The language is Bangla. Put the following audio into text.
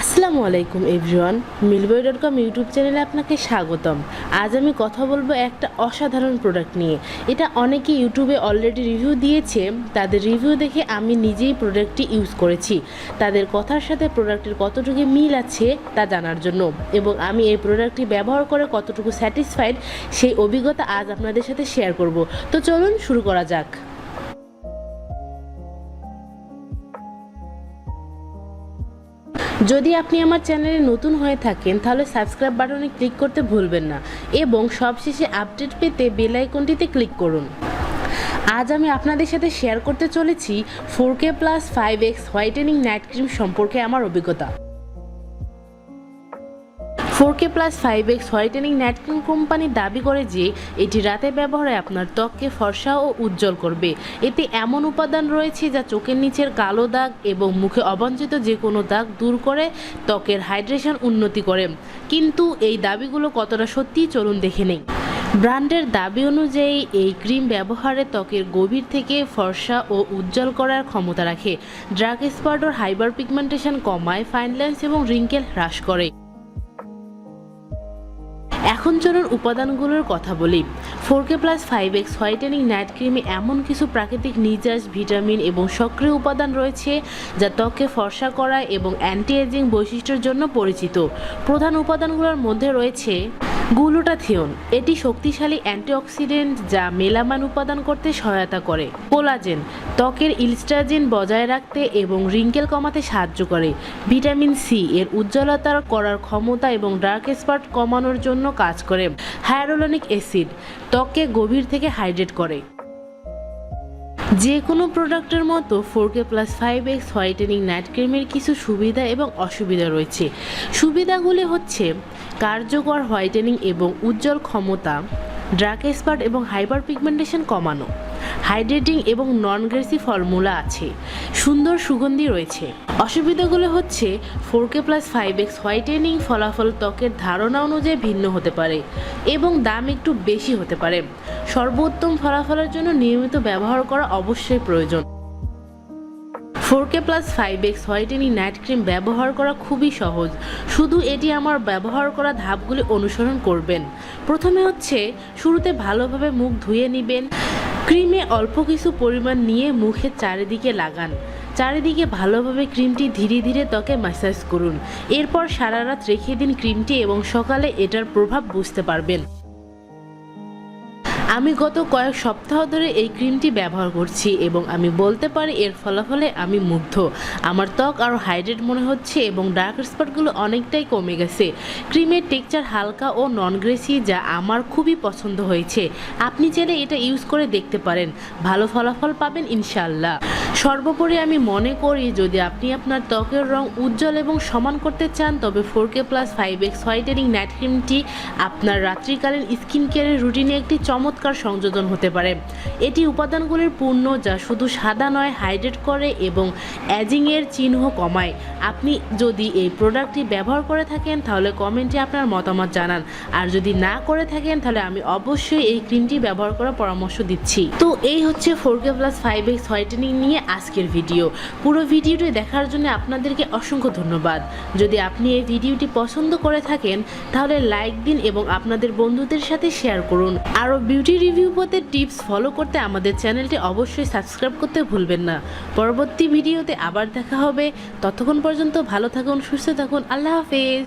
আসসালামু আলাইকুম everyone Milboi dot com YouTube চ্যানেলে আপনাকে স্বাগতম। আজ আমি কথা বলব একটা অসাধারণ প্রোডাক্ট নিয়ে। এটা অনেকে ইউটিউবে অলরেডি রিভিউ দিয়েছে, তাদের রিভিউ দেখে আমি নিজেই প্রোডাক্টটি ইউজ করেছি। তাদের কথার সাথে প্রোডাক্টের কতটুকু মিল আছে তা জানার জন্য। এবং আমি এই প্রোডাক্টটি ব্যবহার করে কতটুকু স্যাটিসফাইড সেই অভিজ্ঞতা আজ আপনাদের সাথে শেয়ার করব। তো চলুন শুরু করা যাক। যদি আপনি আমার চ্যানেলে নতুন হয়ে থাকেন, তাহলে সাবস্ক্রাইব বাটনে ক্লিক করতে ভুলবেন না এবং সবশেষে আপডেট পেতে বেল আইকনটিতে ক্লিক করুন। আজ আমি আপনাদের সাথে শেয়ার করতে চলেছি four K plus five X whitening night cream সম্পর্কে আমার অভিজ্ঞতা। Four K plus five X whitening night cream company দাবি করে যে এটি রাতে ব্যবহারে আপনার ত্বককে ফর্সা ও উজ্জ্বল করবে। এতে এমন উপাদান রয়েছে যা চোখের নিচের কালো দাগ এবং মুখে অবাঞ্ছিত যে কোনো দাগ দূর করে ত্বকের হাইড্রেশন উন্নতি করে। কিন্তু এই দাবিগুলো কতটা সত্যি চলুন দেখে নেই। ব্র্যান্ডের দাবি অনুযায়ী এই ক্রিম ব্যবহারে ত্বকের গভীর থেকে ফর্সা ও উজ্জ্বল করার ক্ষমতা রাখে। ড্রাগ স্পট ও হাইবার পিগমেন্টেশন কমায় ফাইন লাইন্স এবং রিঙ্কেল হ্রাস করে। এখন চলুন উপাদানগুলোর কথা বলি। Four K plus five X whitening night ক্রিমে এমন কিছু প্রাকৃতিক নিজাজ ভিটামিন এবং সক্রিয় উপাদান রয়েছে যা ত্বককে ফর্সা করা এবং অ্যান্টি এজিং বৈশিষ্ট্যের জন্য পরিচিত। প্রধান উপাদানগুলোর মধ্যে রয়েছে গ্লুটাথিয়ন, এটি শক্তিশালী অ্যান্টিঅক্সিডেন্ট যা মেলামান উপাদান করতে সহায়তা করে। কোলাজেন, ত্বকের ইলস্ট্রাজেন বজায় রাখতে এবং রিঙ্কেল কমাতে সাহায্য করে। ভিটামিন সি এর উজ্জ্বলতা করার ক্ষমতা এবং ডার্ক স্পট কমানোর জন্য কাজ করে। হায়ারোলনিক অ্যাসিড, ত্বককে গভীর থেকে হাইড্রেট করে। যে কোনো প্রোডাক্টের মতো four K plus five X whitening night ক্রিমের কিছু সুবিধা এবং অসুবিধা রয়েছে। সুবিধাগুলি হচ্ছে কার্যকর হোয়াইটেনিং এবং উজ্জ্বল ক্ষমতা, ড্রাক স্পট এবং হাইপার পিগমেন্টেশন কমানো, হাইড্রেটিং এবং নন গ্রেসি ফর্মুলা আছে। সুন্দর সুগন্ধি রয়েছে। অসুবিধাগুলো হচ্ছে four K plus five X whitening ফলাফল ত্বকের ধারণা অনুযায়ী ভিন্ন হতে পারে এবং দাম একটু বেশি হতে পারে। সর্বোত্তম ফলাফলের জন্য নিয়মিত ব্যবহার করা অবশ্যই প্রয়োজন। Four K plus five X whitening night cream ব্যবহার করা খুবই সহজ। শুধু এটি আমার ব্যবহার করা ধাপগুলি অনুসরণ করবেন। প্রথমে হচ্ছে, শুরুতে ভালোভাবে মুখ ধুয়ে নেবেন। ক্রিমে অল্প কিছু পরিমাণ নিয়ে মুখে চারিদিকে লাগান। চারিদিকে ভালোভাবে ক্রিমটি ধীরে ধীরে ত্বকে ম্যাসাজ করুন। এরপর সারা রাত রেখে দিন ক্রিমটি এবং সকালে এটার প্রভাব বুঝতে পারবেন। আমি গত কয়েক সপ্তাহ ধরে এই ক্রিমটি ব্যবহার করছি এবং আমি বলতে পারি এর ফলাফলে আমি মুগ্ধ। আমার ত্বক আরও হাইড্রেট মনে হচ্ছে এবং ডার্ক স্পটগুলো অনেকটাই কমে গেছে। ক্রিমের টেক্সচার হালকা ও নন গ্রেসি যা আমার খুবই পছন্দ হয়েছে। আপনি চাইলে এটা ইউজ করে দেখতে পারেন। ভালো ফলাফল পাবেন ইনশাল্লাহ সর্বোপরি আমি মনে করি যদি আপনি আপনার ত্বকের রং উজ্জ্বল এবং সমান করতে চান, তবে four K plus, five X whitening night ক্রিমটি আপনার রাত্রিকালীন স্কিন কেয়ারের রুটিনে একটি চমৎকার সংযোজন হতে পারে। এটি উপাদানগুলির পূর্ণ যা শুধু সাদা নয়, হাইড্রেট করে এবং অ্যাজিংয়ের চিহ্ন কমায়। আপনি যদি এই প্রোডাক্টটি ব্যবহার করে থাকেন, তাহলে কমেন্টে আপনার মতামত জানান। আর যদি না করে থাকেন, তাহলে আমি অবশ্যই এই ক্রিমটি ব্যবহার করার পরামর্শ দিচ্ছি। তো এই হচ্ছে four K plus, five X whitening নিয়ে আজকের ভিডিও পুরো ভিডিওটি দেখার জন্য আপনাদেরকে অসংখ্য ধন্যবাদ। যদি আপনি এই ভিডিওটি পছন্দ করে থাকেন, তাহলে লাইক দিন এবং আপনাদের বন্ধুদের সাথে শেয়ার করুন। আরও বিউটি রিভিউ পথে টিপস ফলো করতে আমাদের চ্যানেলটি অবশ্যই সাবস্ক্রাইব করতে ভুলবেন না। পরবর্তী ভিডিওতে আবার দেখা হবে। ততক্ষণ পর্যন্ত ভালো থাকুন, সুস্থ থাকুন। আল্লাহ হাফেজ।